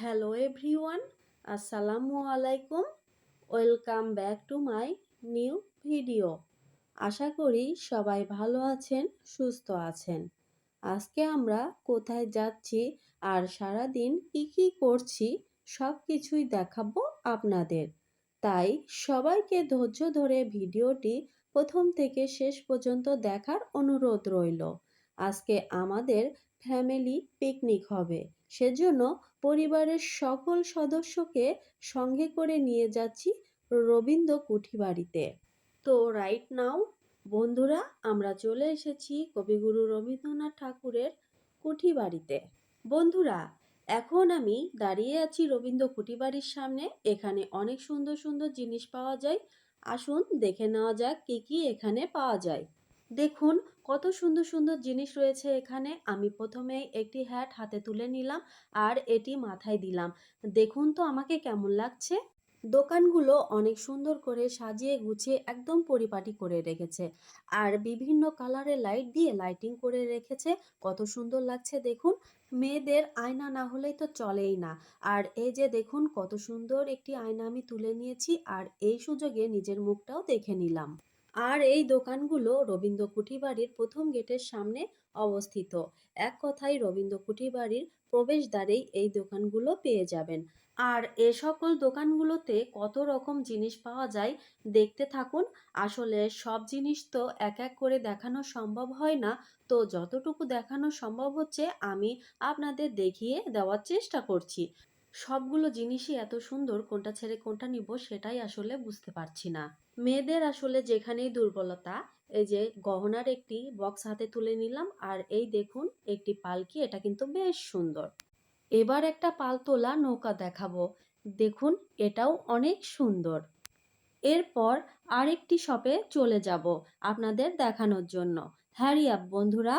Hello everyone, আসসালামু আলাইকুম। Welcome back to my new video. আশা করি সবাই ভালো আছেন, সুস্থ আছেন। আজকে আমরা কোথায় যাচ্ছি আর সারাদিন কী কী করছি সব কিছুই দেখাবো আপনাদের। তাই সবাইকে ধৈর্য ধরে ভিডিওটি প্রথম থেকে শেষ পর্যন্ত দেখার অনুরোধ রইল। আজকে আমাদের ফ্যামিলি পিকনিক হবে। সেজন্য পরিবারের সকল সদস্যকে সঙ্গে করে নিয়ে যাচ্ছি রবীন্দ্র কুঠি বাড়িতে তো রাইট নাও বন্ধুরা, আমরা চলে এসেছি কবিগুরু রবীন্দ্রনাথ ঠাকুরের কুঠি বাড়িতে বন্ধুরা, এখন আমি দাঁড়িয়ে আছি রবীন্দ্র কুঠি বাড়ির সামনে। এখানে অনেক সুন্দর সুন্দর জিনিস পাওয়া যায়। আসুন দেখে নেওয়া যাক কী কী এখানে পাওয়া যায়। দেখুন, কত সুন্দর সুন্দর জিনিস রয়েছে এখানে। আমি প্রথমে একটি হ্যাট হাতে তুলে নিলাম আর এটি মাথায় দিলাম। দেখুন তো আমাকে কেমন লাগছে। দোকানগুলো অনেক সুন্দর করে সাজিয়ে গুছিয়ে একদম পরিপাটি করে রেখেছে আর বিভিন্ন কালারের লাইট দিয়ে লাইটিং করে রেখেছে। কত সুন্দর লাগছে দেখুন। মেয়েদের আয়না না হলেই তো চলেই না। আর এই যে দেখুন, কত সুন্দর একটি আয়না আমি তুলে নিয়েছি আর এই সুযোগে নিজের মুখটাও দেখে নিলাম। আর এই দোকানগুলো রবীন্দ্র কুঠিবাড়ির প্রথম গেটের সামনে অবস্থিত। এক কথায় রবীন্দ্র কুঠিবাড়ির প্রবেশদ্বারেই এই দোকানগুলো পেয়ে যাবেন। আর এ সকল দোকানগুলোতে কত রকম জিনিস পাওয়া যায় দেখতে থাকুন। আসলে সব জিনিস তো এক এক করে দেখানো সম্ভব হয় না। তো যতটুকু দেখানো সম্ভব হচ্ছে আমি আপনাদের দেখিয়ে দেওয়ার চেষ্টা করছি। সবগুলো জিনিসই এত সুন্দর, কোনটা ছেড়ে কোনটা নিব সেটাই আসলে বুঝতে পারছি না। মেয়েদের আসলে যেখানেই দুর্বলতা, এই যে গহনার একটি বক্স হাতে তুলে নিলাম আর এই দেখুন একটি পালকি, এটা কিন্তু বেশ সুন্দর। এবার একটা পালতোলা নৌকা দেখাবো। দেখুন, এটাও অনেক সুন্দর। এরপর আরেকটি শপে চলে যাব আপনাদের দেখানোর জন্য। হ্যারি আপ, বন্ধুরা।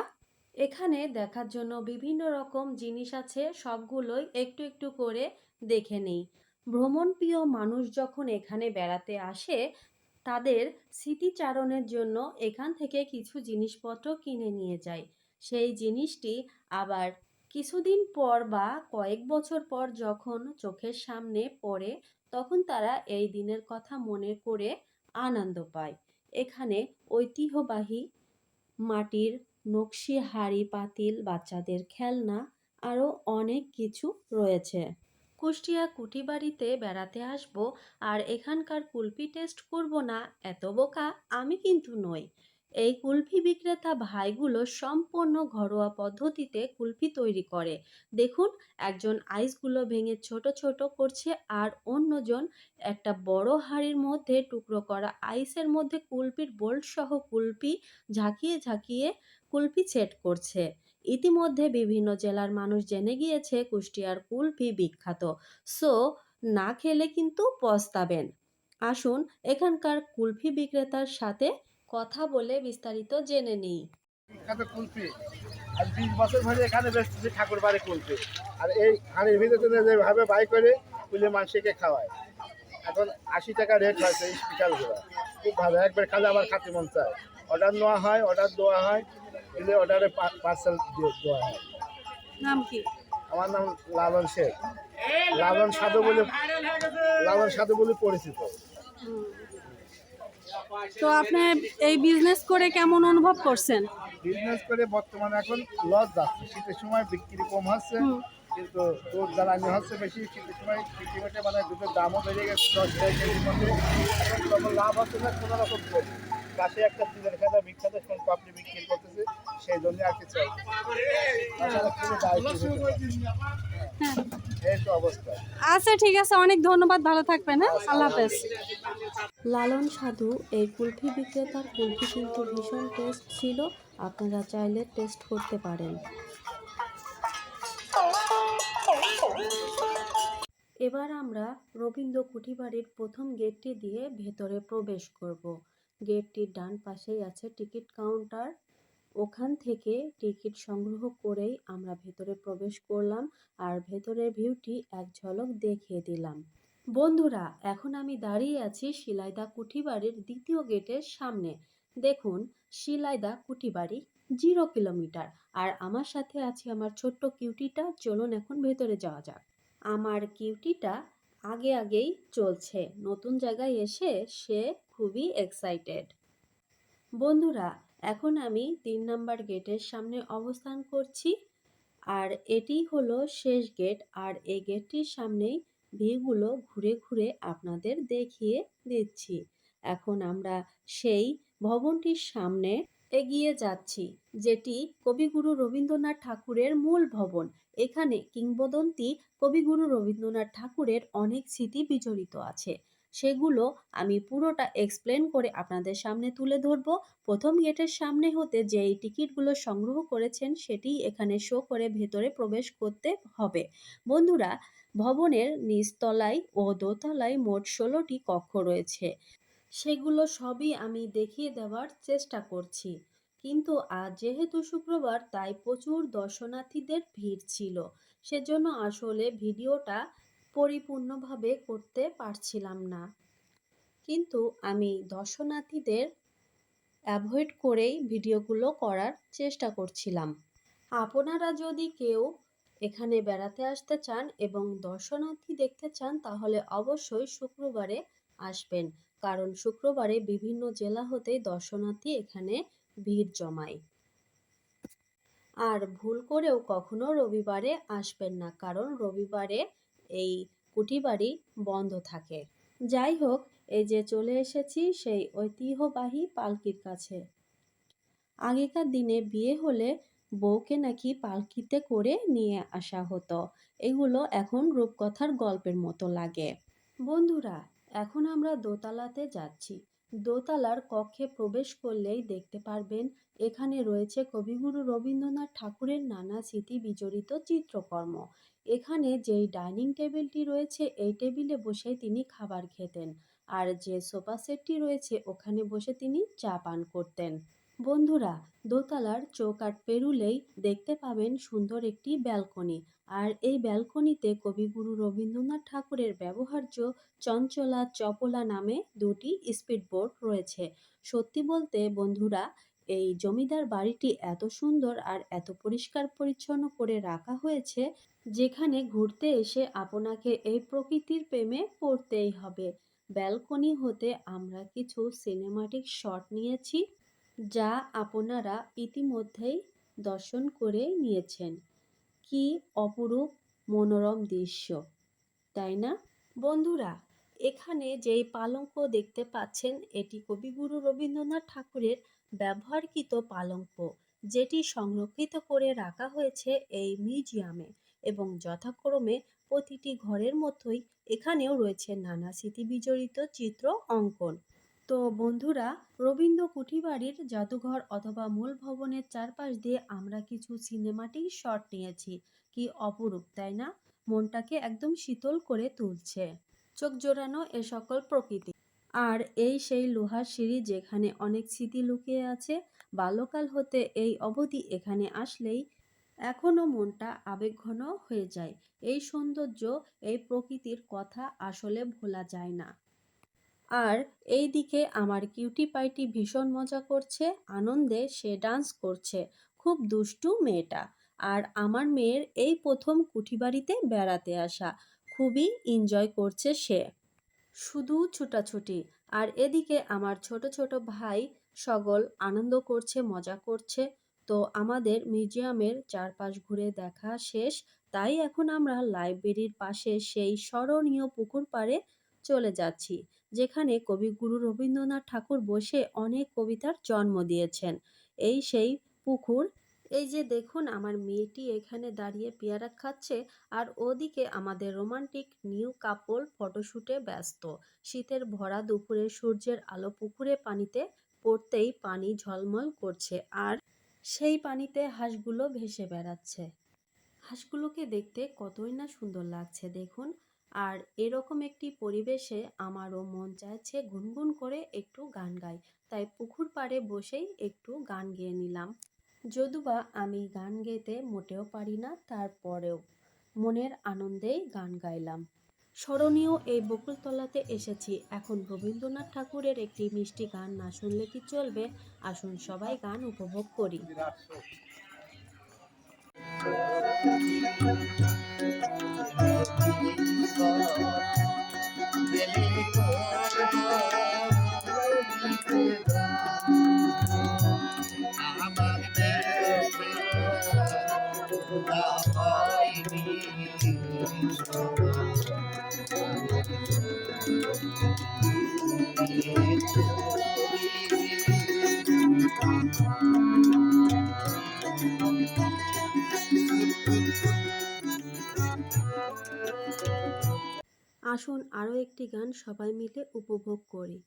এখানে দেখার জন্য বিভিন্ন রকম জিনিস আছে, সবগুলোই একটু একটু করে দেখে নেই। ভ্রমণপ্রিয় মানুষ যখন এখানে বেড়াতে আসে তাদের স্মৃতিচারণের জন্য এখান থেকে কিছু জিনিসপত্র কিনে নিয়ে যায়। সেই জিনিসটি আবার কিছুদিন পর বা কয়েক বছর পর যখন চোখের সামনে পড়ে, তখন তারা এই দিনের কথা মনে করে আনন্দ পায়। এখানে ঐতিহ্যবাহী মাটির নকশি, হাড়ি, পাতিল, বাচ্চাদের খেলনা, আরও অনেক কিছু রয়েছে। কুষ্টিয়া কুটিবাড়িতে বেড়াতে আসব আর এখানকার কুলপি টেস্ট করব না, এত বোকা আমি কিন্তু নই। এই কুলফি বিক্রেতা ভাইগুলো সম্পূর্ণ ঘরোয়া পদ্ধতিতে কুলফি তৈরি করে। দেখুন, একজন আইসগুলো ভেঙে ছোট ছোট করছে আর অন্যজন একটা বড় হাঁড়ির মধ্যে টুকরো করা আইসের মধ্যে কুলপির বোল্ট সহ কুলপি ঝাঁকিয়ে ঝাঁকিয়ে কুলপি সেট করছে। ইতিমধ্যে বিভিন্ন জেলার মানুষ জেনে গিয়েছে কুষ্টিয়ার কুলফি বিখ্যাত। সো, না খেলে কিন্তু পস্তাবেন। আসুন, এখানকার কুলফি বিক্রেতার সাথে কথা বলে বিস্তারিত জেনে নিই। কুলফি, আর বিশ বছর ধরে এখানে বেসতেছি ঠাকুর বাড়ি কুলফি। আর এই হাঁড়ির ভিতরে যেভাবে বাই করে কুলে মানুষকে খাওয়ায়। এখন আশি টাকা রেট হয়েছে স্পেশালগুলো খুব ভালো, একবার খালে আমার খাতে মন চায়। অর্ডার নেওয়া হয় অর্ডার দেওয়া হয়। দিলে অর্ডারে পার্সেল দেওয়া হয়। নাম কি? আমার নাম লালন শেখ। লালন সাধু বলে লালন সাধু বলে পরিচিত। তো আপনি এই বিজনেস করে কেমন অনুভব করছেন? বিজনেস করে বর্তমানে এখন লস যাচ্ছে। শীতের সময় বিক্রি কম হচ্ছে। কিন্তু দুধ জ্বালানি হচ্ছে বেশি। শীতের সময় বিক্রি করতে মানে দুধের দামও বেড়ে গেছে। দশ টাকা এখন তখন লাভ হচ্ছে না কোনো রকম কম। পাশে একটা তিলের খেলা বিখ্যাত এখন পাপড়ি বিক্রি করতেছে সেই জন্য আর কি চাই হ্যাঁ আচ্ছা ঠিক আছে অনেক ধন্যবাদ ভালো থাকবেন হ্যাঁ? আল্লাহ হাফেজ। লালন সাধু এই কুলফি বিক্রেতার কুলফি কিন্তু ভীষণ টেস্ট ছিল আপনারা চাইলে টেস্ট করতে পারেন। এবার আমরা রবীন্দ্র কুঠিবাড়ির প্রথম গেটটি দিয়ে ভেতরে প্রবেশ করব। গেটটির ডান পাশেই আছে টিকিট কাউন্টার। ওখান থেকে টিকিট সংগ্রহ করেই আমরা ভেতরে প্রবেশ করলাম আর ভেতরের ভিউটি এক ঝলক দেখিয়ে দিলাম। বন্ধুরা, এখন আমি দাঁড়িয়ে আছি শিলাইদা কুঠিবাড়ির দ্বিতীয় গেটের সামনে। দেখুন, শিলাইদা কুঠিবাড়ি, জিরো কিলোমিটার। আর আমার সাথে আছে আমার ছোট্ট কিউটিটা। চলুন এখন ভেতরে যাওয়া যাক। আমার কিউটিটা আগে আগেই চলছে। নতুন জায়গায় এসে সে খুবই এক্সাইটেড বন্ধুরা, এখন আমি তিন নাম্বার গেটের সামনে অবস্থান করছি। আর এটি হলো শেষ গেট, আর এই গেটটির সামনেই ভিউগুলো ঘুরে ঘুরে আপনাদের দেখিয়ে দিচ্ছি। এখন আমরা সেই ভবনটির সামনে এগিয়ে যাচ্ছি, যেটি কবিগুরু রবীন্দ্রনাথ ঠাকুরের মূল ভবন। এখানে কিংবদন্তি কবিগুরু রবীন্দ্রনাথ ঠাকুরের অনেক স্মৃতি বিজড়িত আছে। সেগুলো আমি পুরোটা এক্সপ্লেন করে আপনাদের সামনে তুলে ধরবো। প্রথম গেটের সামনে হতে যেই টিকিটগুলো সংগ্রহ করেছেন সেটি এখানে শো করে ভেতরে প্রবেশ করতে হবে। বন্ধুরা, ভবনের নিচতলায় ও দোতলায় মোট ষোলোটি কক্ষ রয়েছে। সেগুলো সবই আমি দেখিয়ে দেওয়ার চেষ্টা করছি। কিন্তু আজ যেহেতু শুক্রবার, তাই প্রচুর দর্শনার্থীদের ভিড় ছিল। সেজন্য আসলে ভিডিওটা পরিপূর্ণভাবে করতে পারছিলাম না। কিন্তু আমি দর্শনার্থীদের অ্যাভয়েড করেই ভিডিওগুলো করার চেষ্টা করছিলাম। আপনারা যদি কেউ এখানে বেড়াতে আসতে চান এবং দর্শনার্থী দেখতে চান, তাহলে অবশ্যই শুক্রবারে আসবেন, কারণ শুক্রবারে বিভিন্ন জেলা হতেই দর্শনার্থী এখানে ভিড় জমায়। আর ভুল করেও কখনো রবিবারে আসবেন না, কারণ রবিবারে এই কুটিবাড়ি বন্ধ থাকে। যাই হোক এই যে চলে এসেছি সেই ঐতিহ্যবাহী পালকির কাছে। আগেকার দিনে বিয়ে হলে বউকে নাকি পালকিতে করে নিয়ে আসা হতো। এগুলো এখন রূপকথার গল্পের মতো লাগে। বন্ধুরা, এখন আমরা দোতলাতে যাচ্ছি। দোতলার কক্ষে প্রবেশ করলেই দেখতে পারবেন, এখানে রয়েছে কবিগুরু রবীন্দ্রনাথ ঠাকুরের নানা স্মৃতি বিজড়িত চিত্রকর্ম। এখানে যেই ডাইনিং টেবিলটি রয়েছে, এই টেবিলে বসে তিনি খাবার খেতেন। আর যে সোফা সেটটি রয়েছে, ওখানে বসে তিনি চা পান করতেন। বন্ধুরা, দোতলার চৌকাট পেরুলেই দেখতে পাবেন সুন্দর একটি ব্যালকনি। আর এই ব্যালকনিতে কবিগুরু রবীন্দ্রনাথ ঠাকুরের ব্যবহার্য চঞ্চলা চপলা নামে দুটি স্পিড স্পিডবোট রয়েছে। সত্যি বলতে, বন্ধুরা এই জমিদার বাড়িটি এত সুন্দর আর এত পরিষ্কার পরিচ্ছন্ন করে রাখা হয়েছে, যেখানে ঘুরতে এসে আপনাকে এই প্রকৃতির প্রেমে পড়তেই হবে। ব্যালকনি হতে আমরা কিছু সিনেমাটিক শট নিয়েছি, যা আপনারা ইতিমধ্যেই দর্শন করে নিয়েছেন। কি অপরূপ মনোরম দৃশ্য, তাই না? বন্ধুরা, এখানে যেই পালঙ্ক দেখতে পাচ্ছেন, এটি কবিগুরু রবীন্দ্রনাথ ঠাকুরের ব্যবহারকৃত পালঙ্ক, যেটি সংরক্ষিত করে রাখা হয়েছে এই মিউজিয়ামে এবং যথাক্রমে প্রতিটি ঘরের মতোই এখানেও রয়েছে নানা স্মৃতি বিজড়িত চিত্র অঙ্কন। তো বন্ধুরা, রবীন্দ্র কুঠিবাড়ির জাদুঘর অথবা মূল ভবনের চারপাশ দিয়ে আমরা কিছু সিনেমাটিক শট নিয়েছি। কি অপরূপ, তাই না? মনটাকে একদম শীতল করে তুলছে। চোখ জোড়ানো এ সকল প্রকৃতি। আর এই সেই লোহার সিঁড়ি যেখানে অনেক স্মৃতি লুকিয়ে আছে, বাল্যকাল হতে এই অবধি এখানে আসলেই এখনও মনটা আবেগঘন হয়ে যায়। এই সৌন্দর্য, এই প্রকৃতির কথা আসলে ভোলা যায় না। আর এই দিকে আমার কিউটি পাইটি ভীষণ মজা করছে, আনন্দে সে ডান্স করছে। খুব দুষ্টু মেয়েটা। আর আমার মেয়ের এই প্রথম কুঠিবাড়িতে বেড়াতে আসা। খুবই এনজয় করছে সে। শুধু ছুটাছুটি। আর এদিকে আমার ছোট ছোট ভাই সকল আনন্দ করছে, মজা করছে। তো আমাদের মিউজিয়ামের চারপাশ ঘুরে দেখা শেষ। তাই এখন আমরা লাইব্রেরির পাশে সেই স্মরণীয় পুকুর পাড়ে চলে যাচ্ছি, যেখানে কবিগুরু রবীন্দ্রনাথ ঠাকুর বসে অনেক কবিতার জন্ম দিয়েছেন। এই সেই পুকুর এই যে দেখুন, আমার মেয়েটি এখানে দাঁড়িয়ে পেয়ারা খাচ্ছে আর ওদিকে আমাদের রোমান্টিক নিউ কাপল ফটোশ্যুটে ব্যস্ত। শীতের ভরা দুপুরে সূর্যের আলো পুকুরে পানিতে পড়তেই পানি ঝলমল করছে আর সেই পানিতে হাঁসগুলো ভেসে বেড়াচ্ছে। হাঁসগুলোকে দেখতে কতই না সুন্দর লাগছে দেখুন। আর এরকম একটি পরিবেশে আমারও মন চাইছে গুনগুন করে একটু গান গাই। তাই পুকুর পাড়ে বসেই একটু গান গেয়ে নিলাম। যদুবা আমি গান গেতে মোটেও পারি না, তারপরেও মনের আনন্দেই গান গাইলাম। স্মরণীয় এই বকুলতলাতে এসেছি। এখন রবীন্দ্রনাথ ঠাকুরের একটি মিষ্টি গান না শুনলে কি চলবে? আসুন সবাই গান উপভোগ করি। বিরাট শোক। আসুন আরও একটি গান সবাই মিলে উপভোগ করি।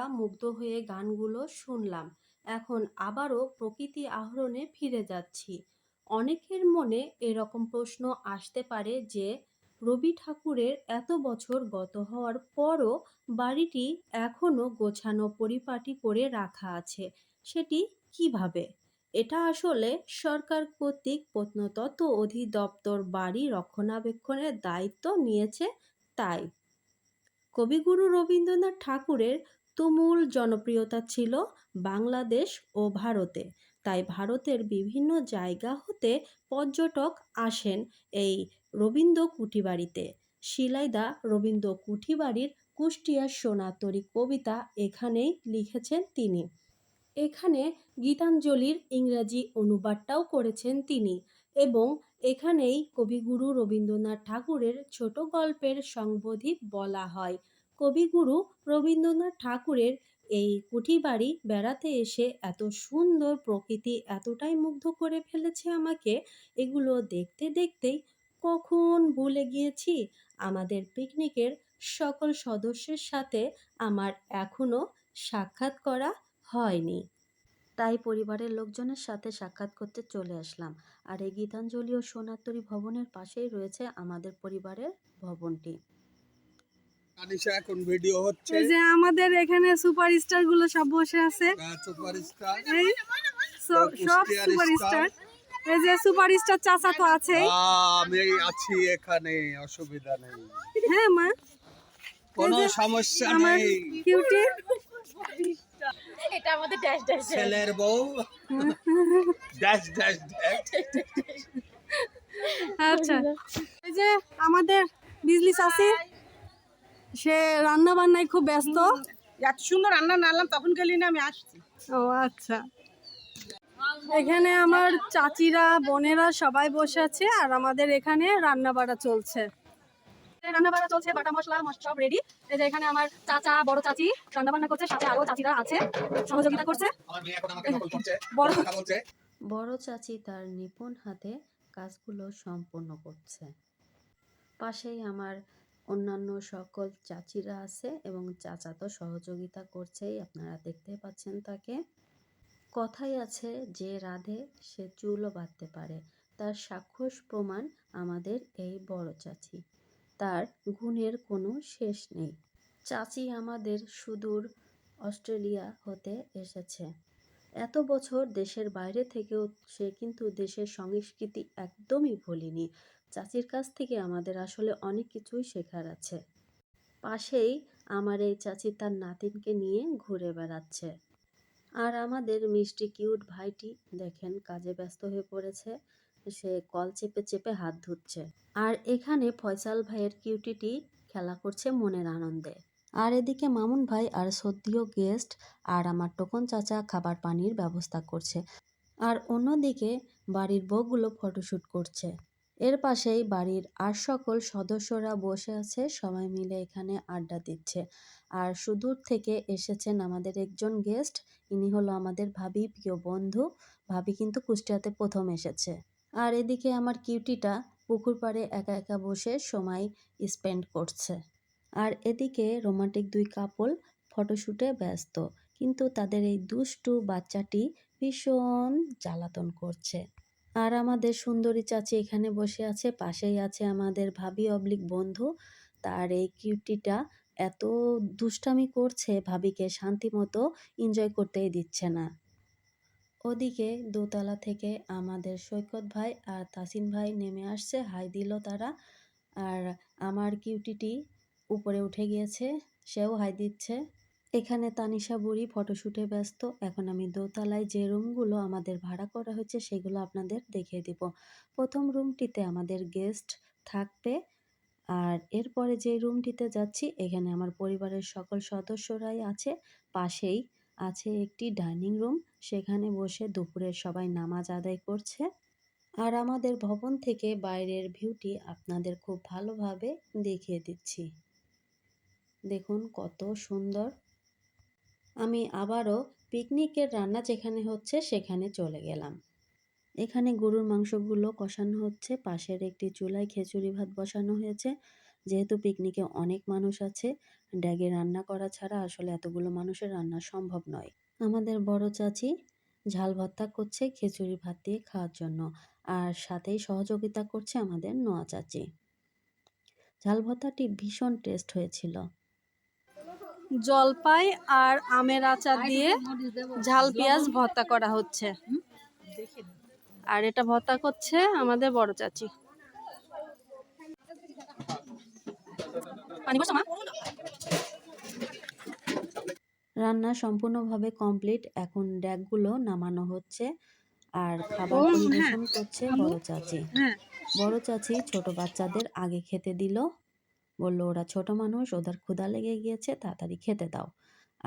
আমরা মুগ্ধ হয়ে গানগুলো শুনলাম। এখন আবারও প্রকৃতি আহরণে ফিরে যাচ্ছি। অনেকের মনে এরকম প্রশ্ন আসতে পারে যে, রবি ঠাকুরের এত বছর গত হওয়ার পরও বাড়িটি এখনও গোছানো পরিপাটি করে রাখা আছে, সেটি কীভাবে? এটা আসলে সরকার কর্তৃক প্রত্নতত্ত্ব অধিদপ্তর বাড়ি রক্ষণাবেক্ষণের দায়িত্ব নিয়েছে, তাই। কবিগুরু রবীন্দ্রনাথ ঠাকুরের তুমুল জনপ্রিয়তা ছিল বাংলাদেশ ও ভারতে। তাই ভারতের বিভিন্ন জায়গা হতে পর্যটক আসেন এই রবীন্দ্র কুঠিবাড়িতে। শিলাইদা রবীন্দ্র কুঠিবাড়ির কুষ্টিয়ার সোনাতরী কবিতা এখানেই লিখেছেন তিনি। এখানে গীতাঞ্জলির ইংরাজি অনুবাদটাও করেছেন তিনি এবং এখানেই কবিগুরু রবীন্দ্রনাথ ঠাকুরের ছোট গল্পের সংবোধি বলা হয়। কবিগুরু রবীন্দ্রনাথ ঠাকুরের এই কুঠিবাড়ি বেড়াতে এসে এত সুন্দর প্রকৃতি এতটাই মুগ্ধ করে ফেলেছে আমাকে। এগুলো দেখতে দেখতেই কখন ভুলে গিয়েছি। আমাদের পিকনিকের সকল সদস্যের সাথে আমার এখনও সাক্ষাৎ করা হয়নি। তাই পরিবারের লোকজনের সাথে সাক্ষাৎ করতে চলে আসলাম। আর এই গীতাঞ্জলি ও সোনাতরী ভবনের পাশেই রয়েছে আমাদের পরিবারের ভবনটি। আনিশা এখন ভিডিও হচ্ছে। এই যে আমাদের এখানে সুপারস্টারগুলো সব বসে আছে। সুপারস্টার এই সব- সুপারস্টার এই যে সুপারস্টার চাচা তো আছেই। আমি আছি এখানে অসুবিধা নেই। হ্যাঁ মা। কোনো সমস্যা নেই। কিউটি এটা আমাদের ড্যাশ ড্যাশ ছেলের বউ। ড্যাশ ড্যাশ ড্যাশ আচ্ছা। এই যে আমাদের বিজলি চাষি সে রান্না বান্নায় খুব ব্যস্ত। এত সুন্দর রান্না নাড়লাম তখন গেলি না আমি আসছি। ও আচ্ছা। এখানে আমার চাচিরা বোনেরা সবাই বসে আছে আর আমাদের এখানে রান্না বাড়া চলছে। রান্না বাড়া চলছে বাটা মশলা মশলা সব রেডি এই যে এখানে আমার চাচা বড় চাচি রান্না বান্না করছে সাথে আরও চাচিরা আছে সহযোগিতা করছে। বড় বড় চাচি তার নিপুণ হাতে কাজগুলো সম্পন্ন করছে। পাশেই আমার অন্যান্য সকল চাচিরা আছে এবং চাচা তো সহযোগিতা করছেই, আপনারা দেখতে পাচ্ছেন তাকে। কথাই আছে, যে রাধে, সে চুলও বাঁধতে পারে। তার সাক্ষস প্রমাণ আমাদের এই বড় চাচি। তার গুণের কোনো শেষ নেই। চাচি আমাদের সুদূর অস্ট্রেলিয়া হতে এসেছে। এত বছর দেশের বাইরে থেকেও সে কিন্তু দেশের সংস্কৃতি একদমই ভুলিনি। চাচির কাছ থেকে আমাদের আসলে অনেক কিছুই শেখার আছে। পাশেই আমার এই চাচি তার নাতিনকে নিয়ে ঘুরে বেড়াচ্ছে। আর আমাদের মিষ্টি কিউট ভাইটি দেখেন কাজে ব্যস্ত হয়ে পড়েছে, সে কল চেপে চেপে হাত ধুচ্ছে। আর এখানে ফয়সাল ভাইয়ের কিউটিটি খেলা করছে মনের আনন্দে। আর এদিকে মামুন ভাই আর সদ্যীয় গেস্ট আর আমার টোকন চাচা খাবার পানির ব্যবস্থা করছে। আর অন্যদিকে বাড়ির বউগুলো ফটোশ্যুট করছে। এর পাশেই বাড়ির আর সকল সদস্যরা বসে আছে, সবাই মিলে এখানে আড্ডা দিচ্ছে। আর সুদূর থেকে এসেছেন আমাদের একজন গেস্ট। ইনি হলো আমাদের ভাবি, প্রিয় বন্ধু। ভাবি কিন্তু কুষ্টিয়াতে প্রথম এসেছে। আর এদিকে আমার কিউটিটা পুকুর পাড়ে একা একা বসে সময় স্পেন্ড করছে। আর এদিকে রোমান্টিক দুই কাপল ফটোশ্যুটে ব্যস্ত। কিন্তু তাদের এই দুষ্টু বাচ্চাটি ভীষণ জ্বালাতন করছে। আর আমাদের সুন্দরী চাচি এখানে বসে আছে, পাশেই আছে আমাদের ভাবি অবলিক বন্ধু। তার এই কিউটিটা এত দুষ্টামি করছে ভাবিকে, শান্তি মতো এনজয় করতেই দিচ্ছে না। ওদিকে দোতলা থেকে আমাদের সৈকত ভাই আর তাসিন ভাই নেমে আসছে, হাই দিল তারা। আর আমার কিউটিটি উপরে উঠে গিয়েছে, সেও হাই দিচ্ছে। এখানে তানিশা বুড়ি ফটোশ্যুটে ব্যস্ত। এখন আমি দোতলায় যে রুমগুলো আমাদের ভাড়া করা হয়েছে সেগুলো আপনাদের দেখিয়ে দিব। প্রথম রুমটিতে আমাদের গেস্ট থাকবে আর এরপরে যে রুমটিতে যাচ্ছি, এখানে আমার পরিবারের সকল সদস্যরাই আছে। পাশেই আছে একটি ডাইনিং রুম, সেখানে বসে দুপুরে সবাই নামাজ আদায় করছে। আর আমাদের ভবন থেকে বাইরের ভিউটি আপনাদের খুব ভালোভাবে দেখিয়ে দিচ্ছি। দেখুন কত সুন্দর। আমি আবারও পিকনিকের রান্না যেখানে হচ্ছে সেখানে চলে গেলাম। এখানে গরুর মাংসগুলো কষানো হচ্ছে, পাশের একটি চুলায় খিচুড়ি ভাত বসানো হয়েছে। যেহেতু পিকনিকে অনেক মানুষ আছে, ড্যাগে রান্না করা ছাড়া আসলে এতগুলো মানুষের রান্না সম্ভব নয়। আমাদের বড় চাচি ঝাল ভর্তা করছে খিচুড়ি ভাত দিয়ে খাওয়ার জন্য আর সাথেই সহযোগিতা করছে আমাদের নোয়া চাচি। ঝাল ভর্তাটি ভীষণ টেস্ট হয়েছিল। জলপাই আর আমের আচার দিয়ে ঝাল পেঁয়াজ ভর্তা করা হচ্ছে। আর এটা ভর্তা করছে আমাদের বড় চাচি। রান্না সম্পূর্ণভাবে কমপ্লিট। এখন ড্যাগগুলো নামানো হচ্ছে আর খাবার হ্যাঁ। পরিবেশন করছে বড় চাচি। হ্যাঁ। বড় চাচি ছোট বাচ্চাদের আগে খেতে দিল। বলল, ওরা ছোট মানুষ, ওদের ক্ষুধা লেগে গিয়েছে, তাড়াতাড়ি খেতে দাও।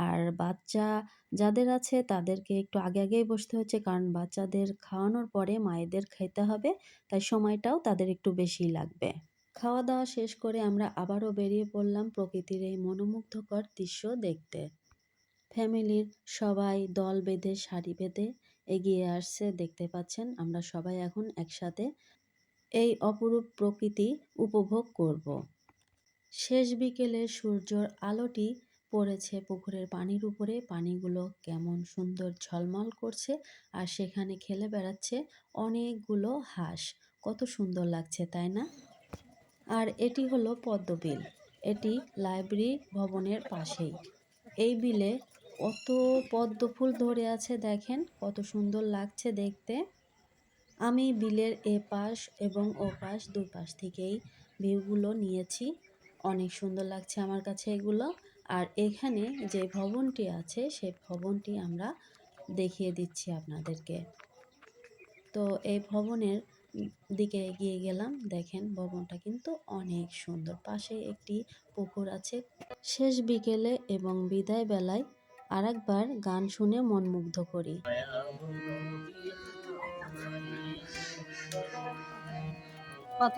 আর বাচ্চা যাদের আছে, তাদেরকে একটু আগে আগেই বসতে হচ্ছে কারণ বাচ্চাদের খাওয়ানোর পরে মায়েদের খেতে হবে, তাই সময়টাও তাদের একটু বেশি লাগবে। খাওয়া দাওয়া শেষ করে আমরা আবারও বেরিয়ে পড়লাম প্রকৃতির এই মনোমুগ্ধকর দৃশ্য দেখতে। ফ্যামিলির সবাই দল বেঁধে সারি বেঁধে এগিয়ে আসছে, দেখতে পাচ্ছেন আমরা সবাই এখন একসাথে। এই অপরূপ প্রকৃতি উপভোগ করব। শেষ বিকেলে সূর্যর আলোটি পড়েছে পুকুরের পানির উপরে। পানিগুলো কেমন সুন্দর ঝলমল করছে আর সেখানে খেলে বেড়াচ্ছে অনেকগুলো হাঁস। কত সুন্দর লাগছে, তাই না? আর এটি হলো পদ্মবিল এটি লাইব্রেরি ভবনের পাশেই। এই বিলে কত পদ্ম ফুল ধরে আছে দেখেন, কত সুন্দর লাগছে দেখতে। আমি বিলের এ পাশ এবং ও পাশ দুই পাশ থেকেই ভিউগুলো নিয়েছি। অনেক সুন্দর লাগছে আমার কাছে এগুলো। আর এখানে যে ভবনটি আছে সেই ভবনটি আমরা দেখিয়ে দিচ্ছি আপনাদেরকে। তো এই ভবনের দিকে এগিয়ে গেলাম। দেখেন ভবনটা কিন্তু অনেক সুন্দর। পাশে একটি পুকুর আছে। শেষ বিকেলে এবং বিদায় বেলায় আরেকবার গান শুনে মন মুগ্ধ করি। কত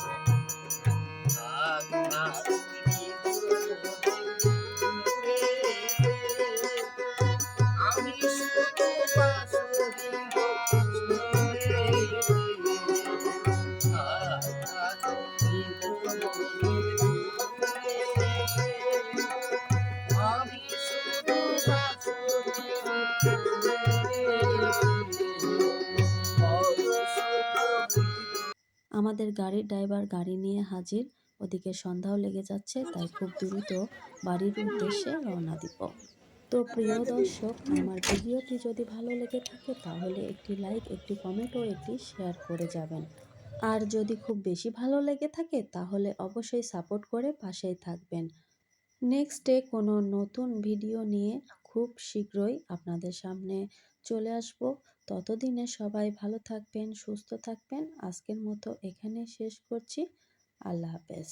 আমাদের গাড়ির ড্রাইভার গাড়ি নিয়ে হাজির। ওদিকে সন্ধ্যাও লেগে যাচ্ছে, তাই খুব দ্রুত বাড়ির উদ্দেশ্যে রওনা দিব। তো প্রিয় দর্শক, আমার ভিডিওটি যদি ভালো লেগে থাকে, তাহলে একটি লাইক, একটি কমেন্ট ও একটি শেয়ার করে যাবেন। আর যদি খুব বেশি ভালো লেগে থাকে, তাহলে অবশ্যই সাপোর্ট করে পাশেই থাকবেন। নেক্সট ডে কোনো নতুন ভিডিও নিয়ে খুব শীঘ্রই আপনাদের সামনে চলে আসব। ততদিনে সবাই ভালো থাকবেন, সুস্থ থাকবেন। আজকের মতো এখানে শেষ করছি। আল্লাহ হাফেজ।